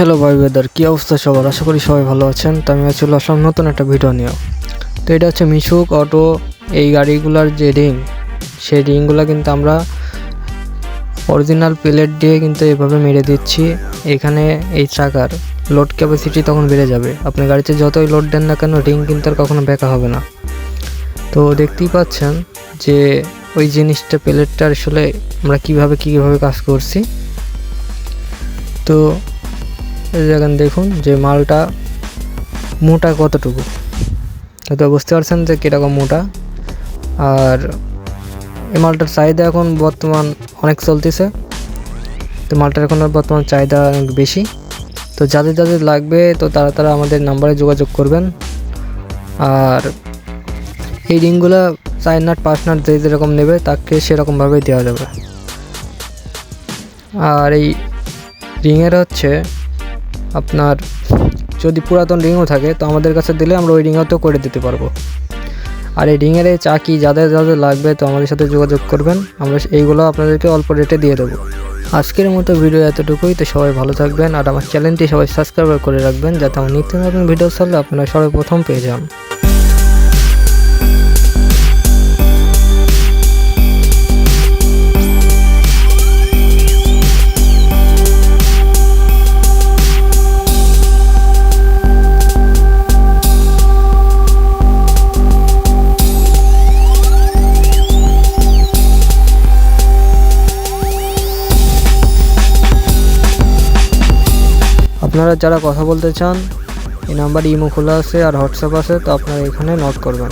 Hello ভাই weather কী অবস্থা সবার? আশা করি সবাই ভালো আছেন। তো আমি চলে আসলাম নতুন একটা ভিডিও নিয়ে তো এটা হচ্ছে মিশুক অটো এই গাড়িগুলোর যে রিং সেই রিংগুলো কিন্তু আমরা অরিজিনাল প্লেট দিয়ে কিন্তু এভাবে মেরে দিচ্ছি। এখানে এই চাকার লোড ক্যাপাসিটি তখন বেড়ে যাবে। আপনি গাড়িতে যতই লোড দেন না কেন রিং কিন্তু আর কখনো বেঁকা হবে না। তো দেখতেই পাচ্ছেন যে ওই জিনিসটা প্লেটটা আসলে আমরা কীভাবে, কীভাবে কাজ করছি। তো দেখেন দেখুন যে মালটা মোটা কতটুকু। তো বুঝতে পারছেন যে কীরকম মোটা। আর এই মালটার চাহিদা এখন বর্তমান অনেক চলতেছে। তো মালটার এখন বর্তমান চাহিদা অনেক বেশি। তো যাদের যাদের লাগবে তো তারা তারা আমাদের নাম্বারে যোগাযোগ করবেন। আর এই রিংগুলো চার নাট, পাঁচ নাট যে যেরকম নেবে তাকে সেরকমভাবেই দেওয়া যাবে। আর এই রিংয়ের হচ্ছে আপনার যদি পুরাতন রিংও থাকে, তো আমাদের কাছে দিলে আমরা ওই রিংও তো করে দিতে পারব। আর এই রিংয়ের এই চাকি যাদের যাদের লাগবে, তো আমাদের সাথে যোগাযোগ করবেন। আমরা এইগুলো আপনাদেরকে অল্প রেটে দিয়ে দেবো। আজকের মতো ভিডিও এতটুকুই। তো সবাই ভালো থাকবেন। আর আমার চ্যানেলটি সবাই সাবস্ক্রাইব করে রাখবেন, যাতে আমার নিত্য নতুন ভিডিও ছাড়লে আপনারা সবাই প্রথম পেয়ে যান। আপনারা যারা কথা বলতে চান, এই নাম্বার ইমো খোলা আছে আর হোয়াটসঅ্যাপ আছে, তো আপনারা এখানে নোট করবেন।